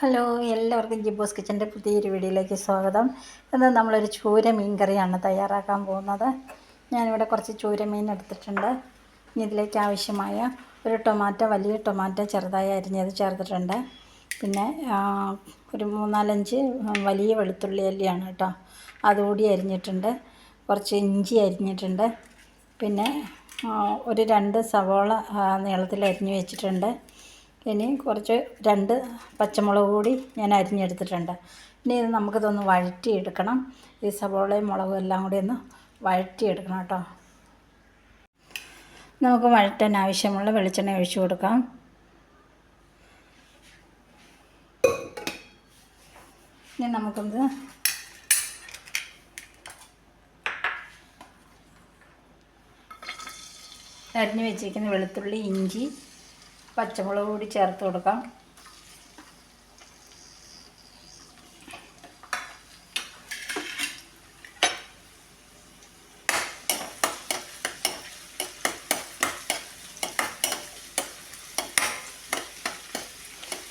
Hello എല്ലാവർക്കും ജിബോസ് കിച്ചന്റെ പുതിയൊരു വീഡിയോയിലേക്ക് സ്വാഗതം. ഇന്ന് നമ്മളൊരു ചൂര മീൻ കറിയാണ് തയ്യാറാക്കാൻ പോകുന്നത്. ഞാനിവിടെ കുറച്ച് ചൂര മീൻ എടുത്തിട്ടുണ്ട്. ഇനി ഇതിലേക്ക് ആവശ്യമായ ഒരു ടൊമാറ്റോ വലിയ ടൊമാറ്റോ ചെറുതായി അരിഞ്ഞത് ചേർത്തിട്ടുണ്ട്. പിന്നെ ഒരു മൂന്നാലഞ്ച് വലിയ വെളുത്തുള്ളി അല്ലിയാണ് കേട്ടോ അതുകൂടി അരിഞ്ഞിട്ടുണ്ട്. കുറച്ച് ഇഞ്ചി അരിഞ്ഞിട്ടുണ്ട്. പിന്നെ ഒരു രണ്ട് സവോള നീളത്തിൽ അരിഞ്ഞു വെച്ചിട്ടുണ്ട്. ഇനി കുറച്ച് രണ്ട് പച്ചമുളക് കൂടി ഞാൻ അരിഞ്ഞെടുത്തിട്ടുണ്ട്. ഇനി ഇത് നമുക്കിതൊന്ന് വഴറ്റിയെടുക്കണം. ഈ സവോളയും മുളകും എല്ലാം കൂടി ഒന്ന് വഴറ്റിയെടുക്കണം കേട്ടോ. നമുക്ക് വഴറ്റാൻ ആവശ്യമുള്ള വെളിച്ചെണ്ണ ഒഴിച്ചു കൊടുക്കാം. ഇനി നമുക്കിത് അരിഞ്ഞ് വെച്ചിരിക്കുന്ന വെളുത്തുള്ളി ഇഞ്ചി പച്ചമുളക് കൂടി ചേർത്ത് കൊടുക്കാം.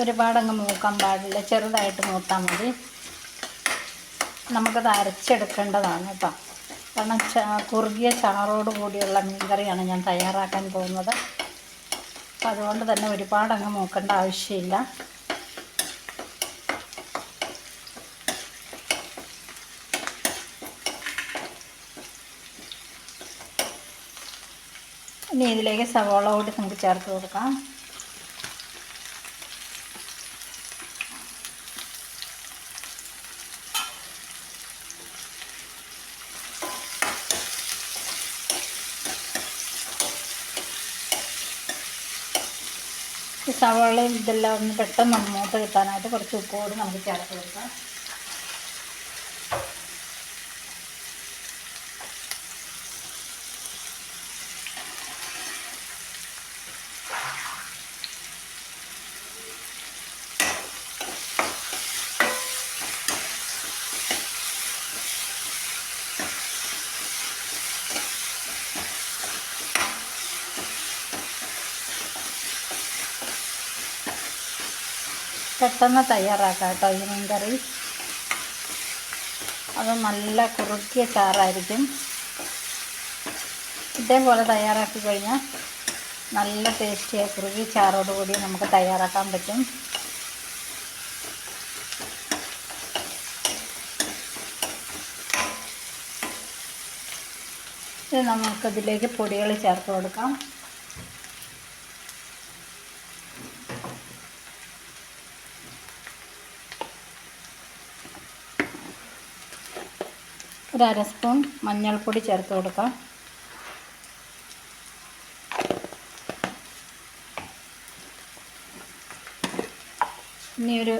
ഒരുപാടങ്ങ് മൂക്കാൻ പാടില്ല. ചെറുതായിട്ട് മൂത്താൽ മതി. നമുക്കത് അരച്ചെടുക്കേണ്ടതാണ് കേട്ടോ. കാരണം കുറുകിയ ചാറോട് കൂടിയുള്ള മീൻകറിയാണ് ഞാൻ തയ്യാറാക്കാൻ പോകുന്നത്. അപ്പം അതുകൊണ്ട് തന്നെ ഒരുപാട് അങ്ങ് നോക്കേണ്ട ആവശ്യമില്ല. ഇനി ഇതിലേക്ക് സവോള കൂടി നമുക്ക് ചേർത്ത് കൊടുക്കാം. സവാളയും ഇതെല്ലാം ഒന്ന് പെട്ടെന്ന് മൂത്ത് കിട്ടാനായിട്ട് കുറച്ച് ഉപ്പ് കൂടി നമുക്ക് ചേർത്ത് കൊടുക്കാം. പെട്ടെന്ന് തയ്യാറാക്കാം കേട്ടോ ഈ മീൻ കറി അത് നല്ല കുറുക്കിയ ചാറായിരിക്കും. ഇതേപോലെ തയ്യാറാക്കി കഴിഞ്ഞാൽ നല്ല ടേസ്റ്റിയായ കുറുകിയ ചാറോട് കൂടി നമുക്ക് തയ്യാറാക്കാൻ പറ്റും. ഇത് നമുക്കതിലേക്ക് പൊടികൾ ചേർത്ത് കൊടുക്കാം. ഒരു അര സ്പൂൺ മഞ്ഞൾപ്പൊടി ചേർത്ത് കൊടുക്കാം. ഇനി ഒരു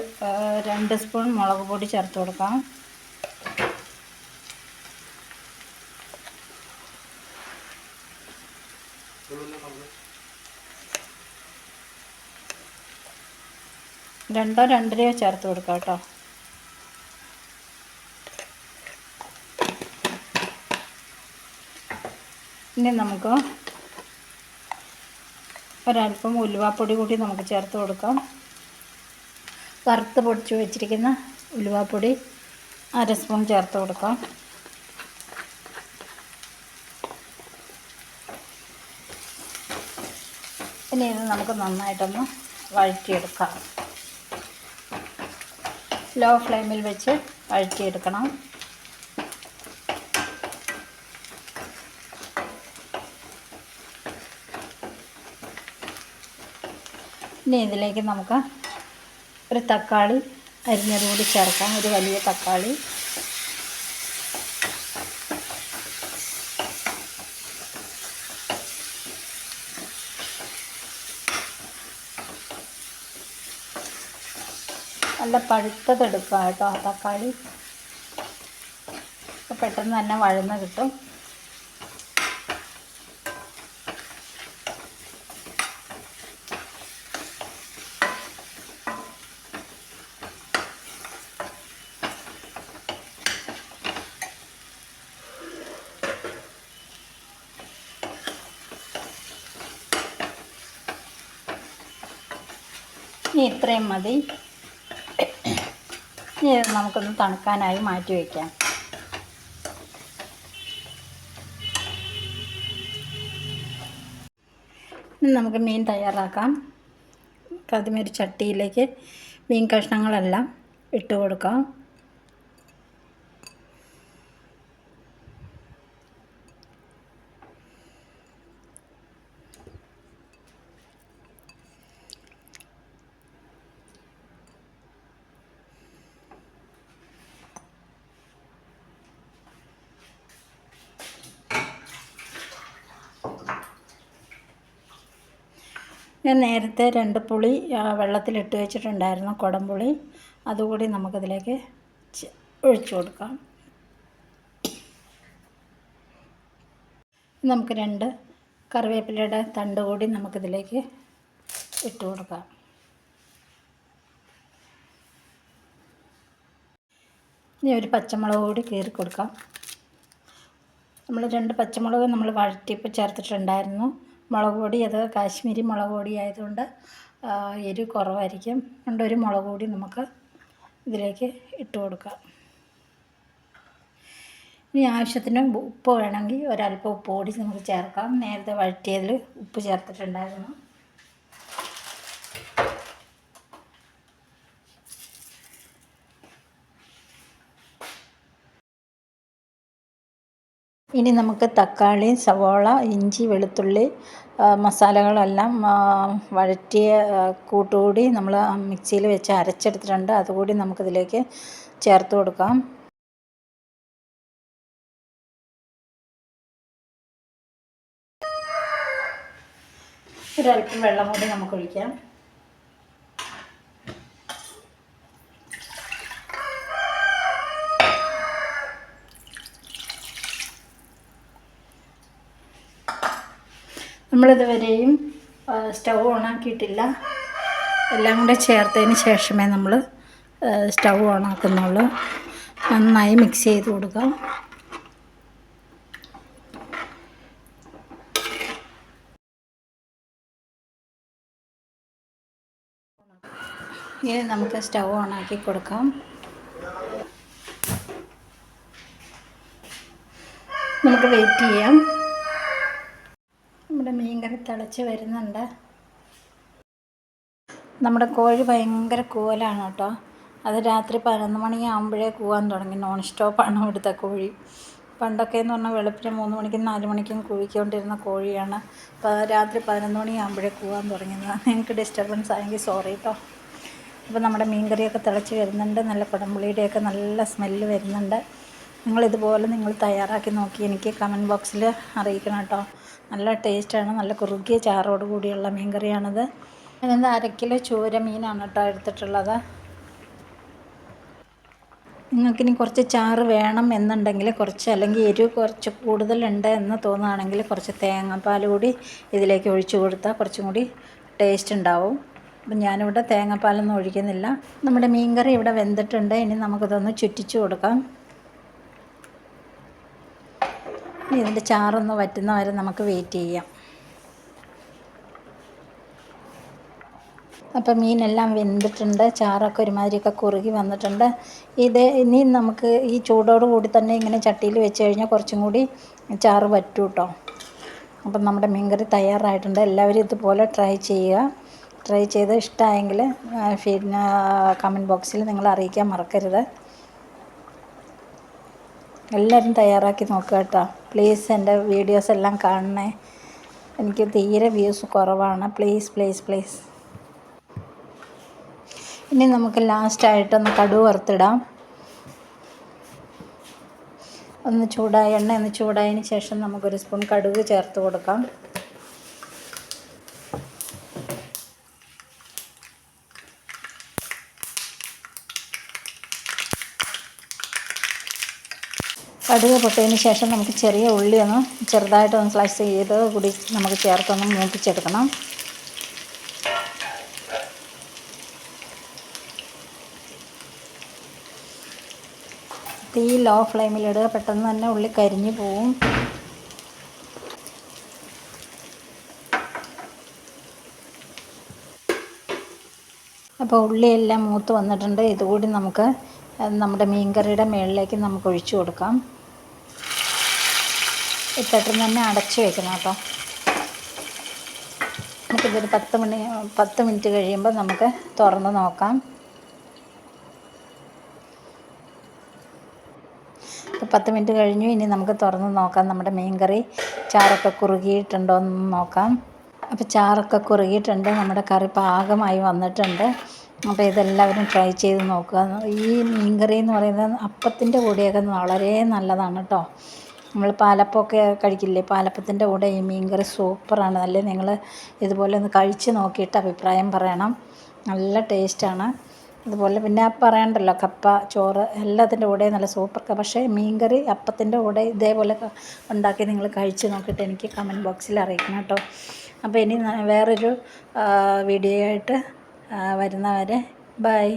രണ്ട് സ്പൂൺ മുളക് പൊടി ചേർത്ത് കൊടുക്കാം. രണ്ടോ രണ്ടരയോ ചേർത്ത് കൊടുക്കാം കേട്ടോ. ഇനി നമുക്ക് ഒരല്പം ഉലുവാപ്പൊടി കൂടി നമുക്ക് ചേർത്ത് കൊടുക്കാം. വറുത്ത് പൊടിച്ച് വെച്ചിരിക്കുന്ന ഉലുവാപ്പൊടി അര സ്പൂൺ ചേർത്ത് കൊടുക്കാം. ഇനി ഇത് നമുക്ക് നന്നായിട്ടൊന്ന് വഴറ്റിയെടുക്കാം. ലോ ഫ്ലെയിമിൽ വെച്ച് വഴറ്റിയെടുക്കണം. ഇനി ഇതിലേക്ക് നമുക്ക് ഒരു തക്കാളി അരിഞ്ഞത് കൂടി ചേർക്കാം. ഒരു വലിയ തക്കാളി. നല്ല പഴുത്തതെടുക്കുക കേട്ടോ ആ തക്കാളി. പെട്ടെന്ന് തന്നെ വഴന്ന് കിട്ടും. ഇനി ഇത്രയും മതി. ഇനി ഇത് നമുക്കൊന്ന് തണുക്കാനായി മാറ്റി വയ്ക്കാം ഇനി നമുക്ക് മീൻ തയ്യാറാക്കാം. അതിമൊരു ചട്ടിയിലേക്ക് മീൻ കഷ്ണങ്ങളെല്ലാം ഇട്ട് കൊടുക്കാം. ഞാൻ നേരത്തെ രണ്ട് പുളി വെള്ളത്തിലിട്ട് വെച്ചിട്ടുണ്ടായിരുന്നു കുടംപുളി അതുകൂടി നമുക്കതിലേക്ക് ഒഴിച്ചു കൊടുക്കാം. നമുക്ക് രണ്ട് കറിവേപ്പിലയുടെ തണ്ട് കൂടി നമുക്കിതിലേക്ക് ഇട്ട് കൊടുക്കാം. ഇനി ഒരു പച്ചമുളക് കൂടി കീറി കൊടുക്കാം. നമ്മൾ രണ്ട് പച്ചമുളക് നമ്മൾ വഴറ്റിയപ്പോൾ ചേർത്തിട്ടുണ്ടായിരുന്നു. മുളക് പൊടി അത് കാശ്മീരി മുളക് പൊടി ആയതുകൊണ്ട് എരി എരിവ് കുറവായിരിക്കും. അതുകൊണ്ട് ഒരു മുളക് പൊടി നമുക്ക് ഇതിലേക്ക് ഇട്ട് കൊടുക്കാം. ഇനി ആവശ്യത്തിന് ഉപ്പ് വേണമെങ്കിൽ ഒരല്പം ഉപ്പ് കൂടി നമുക്ക് ചേർക്കാം. നേരത്തെ വഴറ്റിയതിൽ ഉപ്പ് ചേർത്തിട്ടുണ്ടായിരുന്നു. ഇനി നമുക്ക് തക്കാളി സവോള ഇഞ്ചി വെളുത്തുള്ളി മസാലകളെല്ലാം വഴറ്റിയ കൂട്ടുകൂടി നമ്മൾ മിക്സിയിൽ വെച്ച് അരച്ചെടുത്തിട്ടുണ്ട്. അതുകൂടി നമുക്കിതിലേക്ക് ചേർത്ത് കൊടുക്കാം. ഒരല്പം വെള്ളം കൂടി നമുക്ക് ഒഴിക്കാം നമ്മളിതുവരെയും സ്റ്റൗ ഓണാക്കിയിട്ടില്ല. എല്ലാം കൂടെ ചേർത്തതിന് ശേഷമേ നമ്മൾ സ്റ്റൗ ഓണാക്കുന്നുള്ളൂ. നന്നായി മിക്സ് ചെയ്ത് കൊടുക്കാം. ഇനി നമുക്ക് സ്റ്റൗ ഓണാക്കി കൊടുക്കാം. നമുക്ക് വെയിറ്റ് ചെയ്യാം. നമ്മുടെ മീൻകറി തിളച്ച് വരുന്നുണ്ട്. നമ്മുടെ കോഴി ഭയങ്കര കൂവലാണ് കേട്ടോ. അത് രാത്രി പതിനൊന്ന് മണിയാകുമ്പോഴേ കൂവാൻ തുടങ്ങി. നോൺ സ്റ്റോപ്പാണ് ഇവിടുത്തെ കോഴി. പണ്ടൊക്കെ എന്ന് പറഞ്ഞാൽ വെളുപ്പിന് മൂന്ന് മണിക്കും നാല് മണിക്കും കൂവിക്കൊണ്ടിരുന്ന കോഴിയാണ്. അപ്പോൾ രാത്രി പതിനൊന്ന് മണിയാകുമ്പോഴേ കൂവാൻ തുടങ്ങിയത് നിങ്ങൾക്ക് ഡിസ്റ്റർബൻസ് ആയെങ്കിൽ സോറി കേട്ടോ അപ്പോൾ നമ്മുടെ മീൻകറിയൊക്കെ തിളച്ച് വരുന്നുണ്ട്. നല്ല കുടംപുളിയുടെയൊക്കെ നല്ല സ്മെല്ല് വരുന്നുണ്ട്. നിങ്ങളിതുപോലെ നിങ്ങൾ തയ്യാറാക്കി നോക്കി എനിക്ക് കമന്റ് ബോക്സിൽ അറിയിക്കണം കേട്ടോ. നല്ല ടേസ്റ്റാണ് നല്ല കുറുകിയ ചാറോട് കൂടിയുള്ള മീൻ കറിയാണിത് ഞാനിന്ന് അര കിലോ ചൂര മീനാണ് കേട്ടോ എടുത്തിട്ടുള്ളത്. നിങ്ങൾക്കിനി കുറച്ച് ചാറ് വേണം എന്നുണ്ടെങ്കിൽ കുറച്ച് അല്ലെങ്കിൽ എരിവ് കുറച്ച് കൂടുതലുണ്ട് എന്ന് തോന്നുകയാണെങ്കിൽ കുറച്ച് തേങ്ങാപ്പാൽ കൂടി ഇതിലേക്ക് ഒഴിച്ചു കൊടുത്താൽ കുറച്ചും കൂടി ടേസ്റ്റ് ഉണ്ടാവും. അപ്പം ഞാനിവിടെ തേങ്ങാപ്പാലൊന്നും ഒഴിക്കുന്നില്ല. നമ്മുടെ മീൻ കറി ഇവിടെ വെന്തിട്ടുണ്ട്. ഇനി നമുക്കിതൊന്ന് ചുറ്റിച്ചു കൊടുക്കാം. ഇനി ഇതിന്റെ ചാറൊന്ന് വറ്റുന്ന വരെ നമുക്ക് വെയിറ്റ് ചെയ്യാം. അപ്പം മീനെല്ലാം വെന്തിട്ടുണ്ട് ചാറൊക്കെ ഒരുമാതിരിയൊക്കെ കുറുകി വന്നിട്ടുണ്ട്. ഇത് ഇനി നമുക്ക് ഈ ചൂടോട് കൂടി തന്നെ ഇങ്ങനെ ചട്ടിയിൽ വെച്ച് കഴിഞ്ഞാൽ കുറച്ചും കൂടി ചാറ് പറ്റൂ കേട്ടോ അപ്പം നമ്മുടെ മീൻകറി തയ്യാറായിട്ടുണ്ട്. എല്ലാവരും ഇതുപോലെ ട്രൈ ചെയ്യുക. ട്രൈ ചെയ്ത് ഇഷ്ടമായെങ്കിൽ ഫീഡിന് കമന്റ് ബോക്സിൽ നിങ്ങൾ അറിയിക്കാൻ മറക്കരുത്. എല്ലാവരും തയ്യാറാക്കി നോക്കുക കേട്ടോ. പ്ലീസ് എന്റെ വീഡിയോസ് എല്ലാം കാണണേ. എനിക്ക് തീരെ വ്യൂസ് കുറവാണ്. പ്ലീസ് പ്ലീസ് പ്ലീസ് ഇനി നമുക്ക് ലാസ്റ്റായിട്ടൊന്ന് കടുവ് വറുത്തിടാം. ഒന്ന് ചൂടായ എണ്ണ ഒന്ന് ചൂടായതിന് ശേഷം നമുക്കൊരു സ്പൂൺ കടുക് ചേർത്ത് കൊടുക്കാം. കടുക് പൊട്ടതിന് ശേഷം നമുക്ക് ചെറിയ ഉള്ളി ഒന്ന് ചെറുതായിട്ടൊന്ന് സ്ലൈസ് ചെയ്ത് കൂടി നമുക്ക് ചേർത്തൊന്ന് മൂപ്പിച്ചെടുക്കണം. തീ ലോ ഫ്ലെയിമിലിടുക പെട്ടെന്ന് തന്നെ ഉള്ളി കരിഞ്ഞു പോവും. അപ്പോൾ ഉള്ളിയെല്ലാം മൂത്ത് വന്നിട്ടുണ്ട്. ഇതുകൂടി നമുക്ക് നമ്മുടെ മീൻകറിയുടെ മുകളിലേക്ക് നമുക്ക് ഒഴിച്ചു കൊടുക്കാം. ഇട്ടിട്ട് തന്നെ അടച്ചു വെക്കണം കേട്ടോ. നമുക്കിതൊരു പത്ത് മണി പത്ത് മിനിറ്റ് കഴിയുമ്പോൾ നമുക്ക് തുറന്ന് നോക്കാം. പത്ത് മിനിറ്റ് കഴിഞ്ഞു ഇനി നമുക്ക് തുറന്ന് നോക്കാം നമ്മുടെ മീൻകറി ചാറൊക്കെ കുറുകിയിട്ടുണ്ടോ എന്ന് നോക്കാം. അപ്പോൾ ചാറൊക്കെ കുറുകിയിട്ടുണ്ട് നമ്മുടെ കറി പാകമായി വന്നിട്ടുണ്ട്. അപ്പോൾ ഇതെല്ലാവരും ട്രൈ ചെയ്ത് നോക്കുക. ഈ മീൻകറി എന്ന് പറയുന്നത് അപ്പത്തിന്റെ കൂടെയൊക്കെ വളരെ നല്ലതാണ് കേട്ടോ. നമ്മൾ പാലപ്പമൊക്കെ കഴിക്കില്ലേ? പാലപ്പത്തിന്റെ കൂടെ ഈ മീൻകറി സൂപ്പറാണ്. നല്ല നിങ്ങൾ ഇതുപോലെ ഒന്ന് കഴിച്ച് നോക്കിയിട്ട് അഭിപ്രായം പറയണം. നല്ല ടേസ്റ്റാണ്. അതുപോലെ പിന്നെ പറയണ്ടല്ലോ കപ്പ ചോറ് എല്ലാത്തിന്റെ കൂടെ നല്ല സൂപ്പർ പക്ഷേ മീൻകറി അപ്പത്തിന്റെ കൂടെ ഇതേപോലെ ഉണ്ടാക്കി നിങ്ങൾ കഴിച്ച് നോക്കിയിട്ട് എനിക്ക് കമന്റ് ബോക്സിൽ അറിയിക്കണം കേട്ടോ. അപ്പോൾ ഇനി വേറൊരു വീഡിയോ ആയിട്ട് വരുന്നവരെ ബൈ